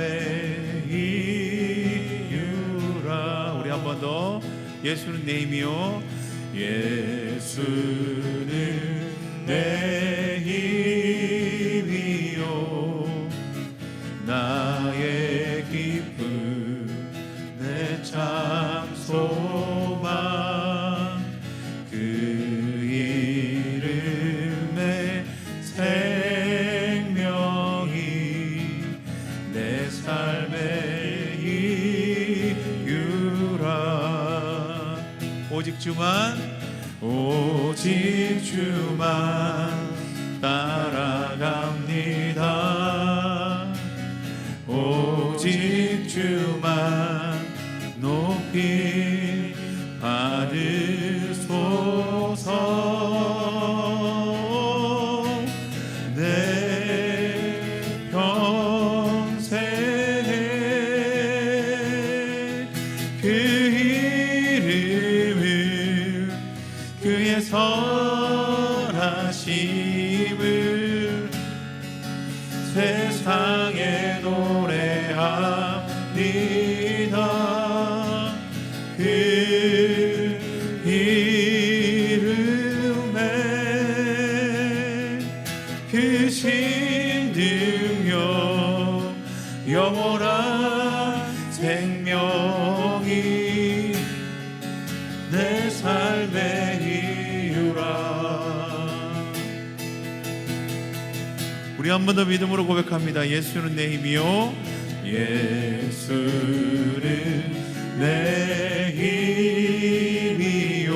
삶의 이유라. 우리 한 번 더. 예수는 내 힘이요. 예수는 내 힘이요. 나의 기쁨 내자 주만 오직 주만 따라갑 그 이름에 그 신능력 영원한 생명이 내 삶의 이유라 우리 한 번 더 믿음으로 고백합니다. 예수는 내 힘이요. 예수는 내 힘이요.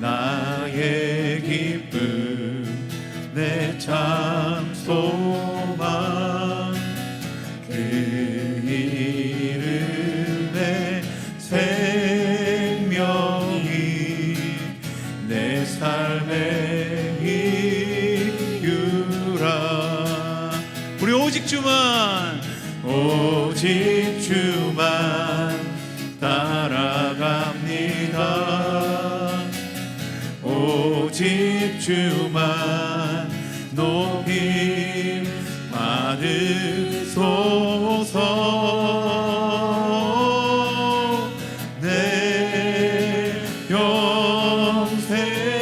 나의 기쁨, 내참 소망. 그 이름의 생명이 내 삶의 이유라 우리 오직 주만 오직 주 주만 높이 받으소서. 내 영생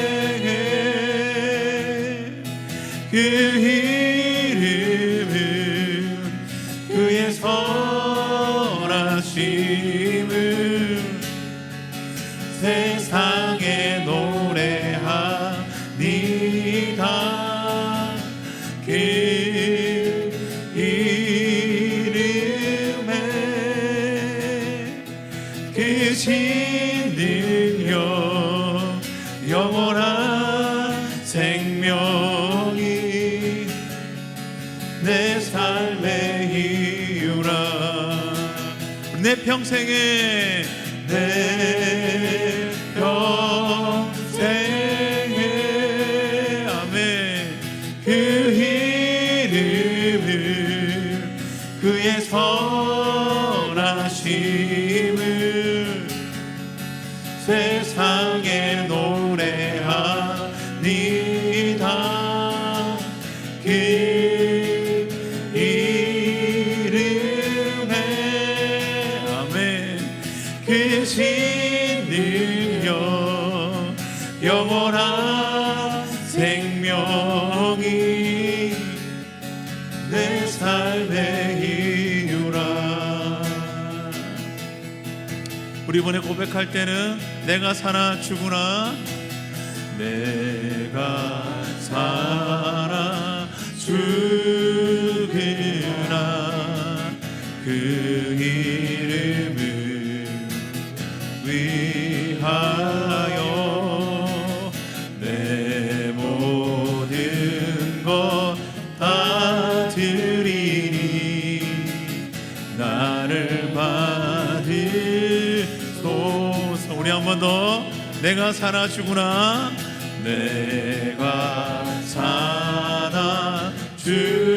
그 신능력 영원한 생명이 내 삶의 이유라. 내 평생에 내 평생에 아멘. 그 이름을 그의 선하심 생명이 내 삶의 이유라. 우리 이번에 고백할 때는 내가 사나 죽으나 내가 살아 죽으나 그 내가 살아 죽으나. 내가 죽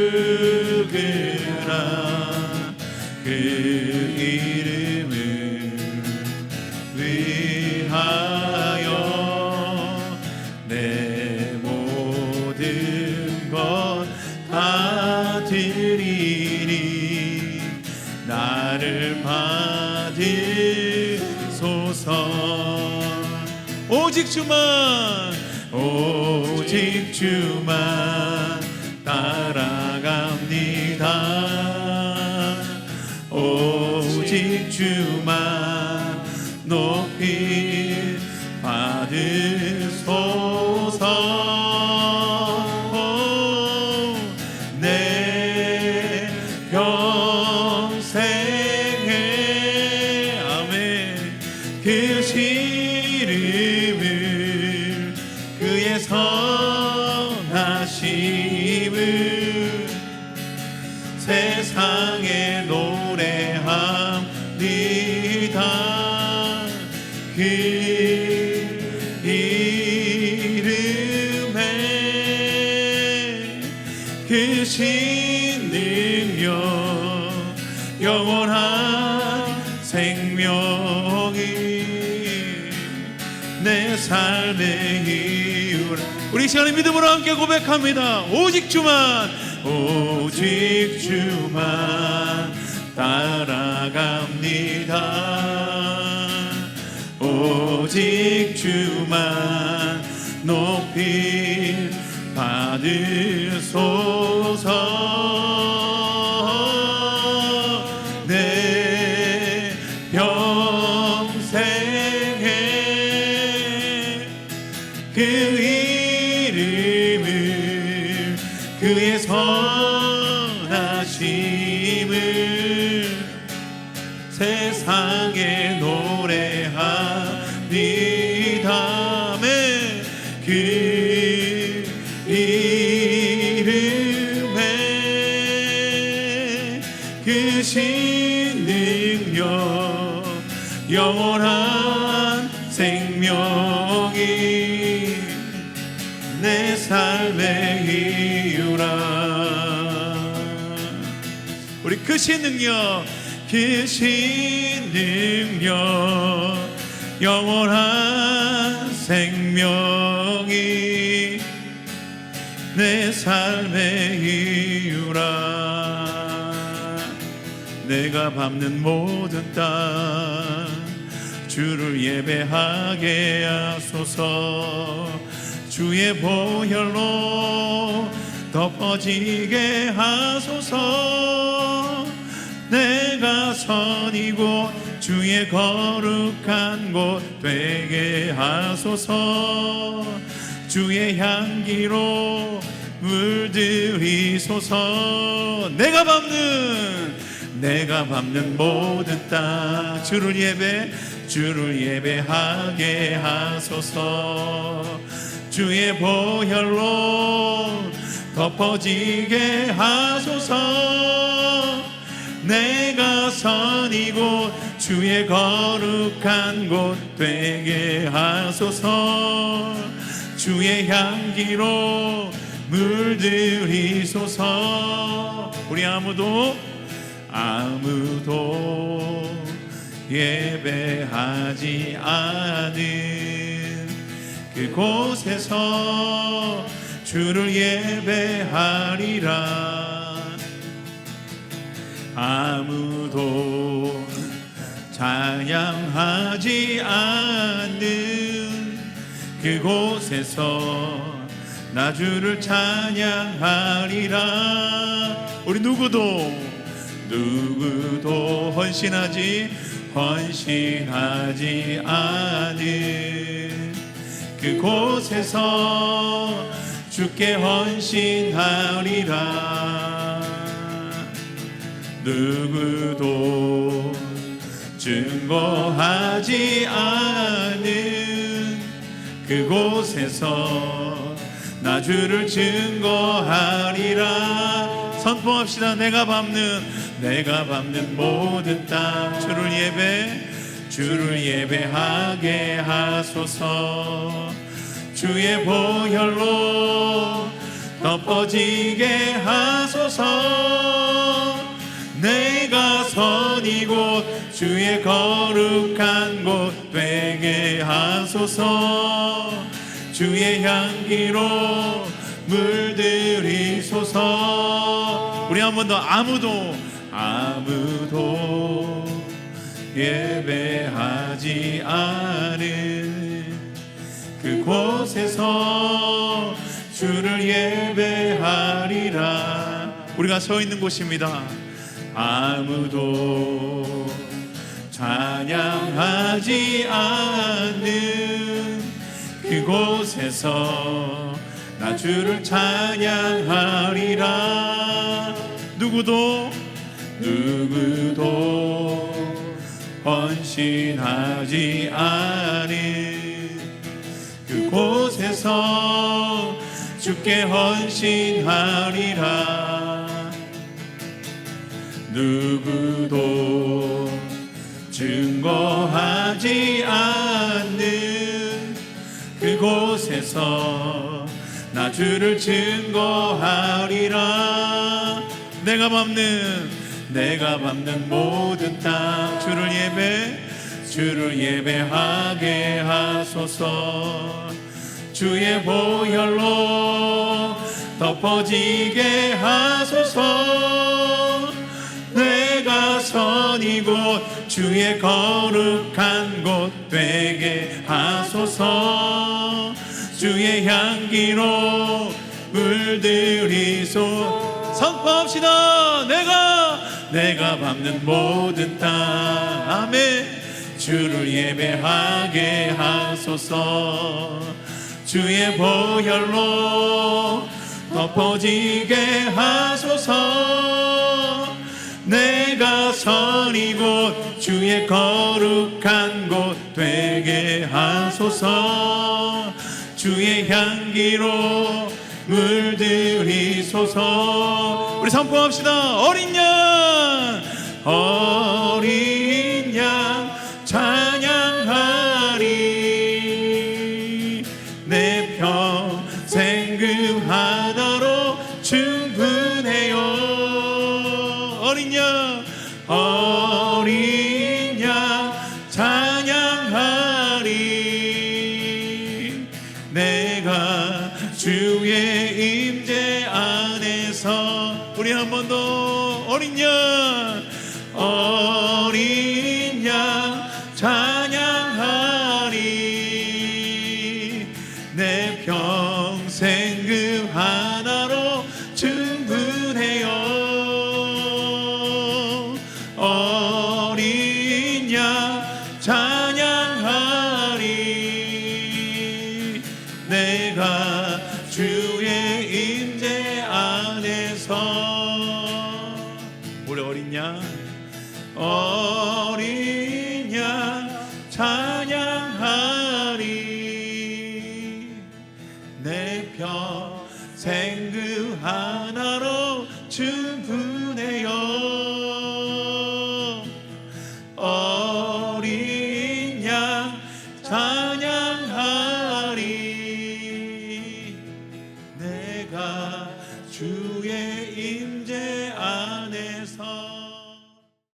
주만 오직 주만 따라갑니다. 오직 주만 높이 선 내 삶의 이유라 우리 이 시간에 믿음으로 함께 고백합니다. 오직 주만 오직 주만 따라갑니다. 오직 주만 높이 받으소 그의 선하심을 세상에 노래합니다 네. 그 이름에 그 신능력 영원한 생명 그 신능력 그 신능력 영원한 생명이 내 삶의 이유라. 내가 밟는 모든 땅 주를 예배하게 하소서. 주의 보혈로 덮어지게 하소서 내가 선이고 주의 거룩한 곳 되게 하소서. 주의 향기로 물들이소서. 내가 밟는 내가 밟는 모든 땅 주를 예배 주를 예배하게 하소서. 주의 보혈로 덮어지게 하소서 내가 선이고 주의 거룩한 곳 되게 하소서. 주의 향기로 물들이소서. 우리 아무도 아무도 예배하지 않은 그곳에서 주를 예배하리라 아무도 찬양하지 않는 그곳에서 나 주를 찬양하리라. 우리 누구도 누구도 헌신하지 헌신하지 않은 그곳에서 주께 헌신하리라 누구도 증거하지 않은 그곳에서 나 주를 증거하리라. 선포합시다. 내가 밟는 내가 밟는 모든 땅. 주를 예배 주를 예배하게 하소서. 주의 보혈로 덮어지게 하소서 내가 선이고 주의 거룩한 곳 되게 하소서. 주의 향기로 물들이소서. 우리 한 번 더 아무도 아무도 예배하지 않은 그곳에서 주를 예배하리라. 우리가 서 있는 곳입니다 아무도 찬양하지 않는 그곳에서 나 주를 찬양하리라. 누구도 누구도 헌신하지 않은 그곳에서 주께 헌신하리라 누구도 증거하지 않는 그곳에서 나 주를 증거하리라. 내가 밟는 내가 밟는 모든 땅 주를 예배 주를 예배하게 하소서. 주의 보혈로 덮어지게 하소서 내가 선 이곳 주의 거룩한 곳 되게 하소서. 주의 향기로 물들이소. 선포합시다. 내가 내가 밟는 모든 땅. 아멘. 주를 예배하게 하소서. 주의 보혈로 덮어지게 하소서. 내 가 선 이곳 주의 거룩한 곳 되게 하소서. 주의 향기로 물들이소서. 우리 선포합시다. 어린 양 어린 양 찬양하리. 내 평생 그 하나로 충분해요. 어린 양 어 high.